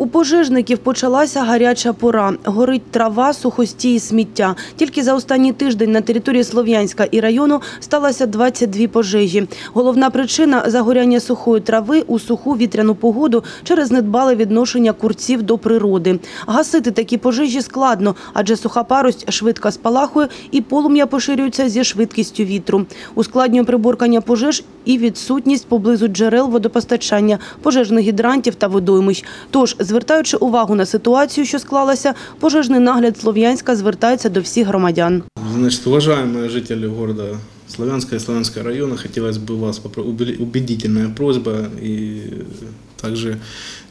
У пожежників почалася гаряча пора. Горить трава, сухості і сміття. Тільки за останній тиждень на території Слов'янська і району сталося 22 пожежі. Головна причина – загоряння сухої трави у суху вітряну погоду через недбале відношення курців до природи. Гасити такі пожежі складно, адже суха парость швидко спалахує і полум'я поширюється зі швидкістю вітру. Ускладнює приборкання пожеж і відсутність поблизу джерел водопостачання, пожежних гідрантів та водоймищ. Тож, звертаючи увагу на ситуацію, що склалася, пожежний нагляд Слов'янська звертається до всіх громадян. Значит, уважаемые жители города Славянска и Славянского района, хотелось бы вас попро- убе- убедительная просьба и также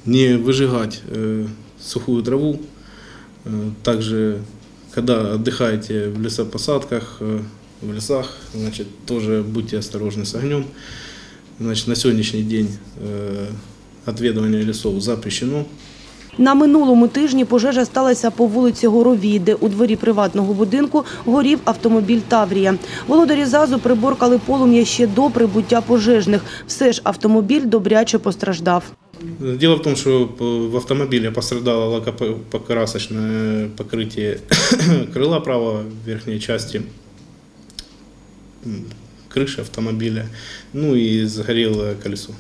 не выжигать э, сухую траву. Э, Также, когда отдыхаете в лесопосадках, э, в лесах, значит, тоже будьте осторожны с огнем. Значит, на сегодняшний день э, отведывание лесов запрещено. На минулому тижні пожежа сталася по вулиці Горовій, де у дворі приватного будинку горів автомобіль «Таврія». Володарі ЗАЗу приборкали полум'я ще до прибуття пожежних. Все ж автомобіль добряче постраждав. Дело в том, что п- в автомобиле пострадало лакокрасочное покрытие крыла правого верхней части, м, крыши автомобиля, ну и сгорело колесо.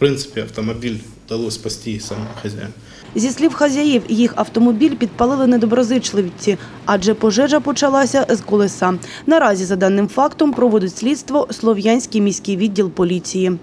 В автомобіль вдалося спасти саме хазяїн. Зі слів хазяїв, їх автомобіль підпалили недоброзичливці, адже пожежа почалася з колеса. Наразі, за даним фактом, проводить слідство Слов'янський міський відділ поліції.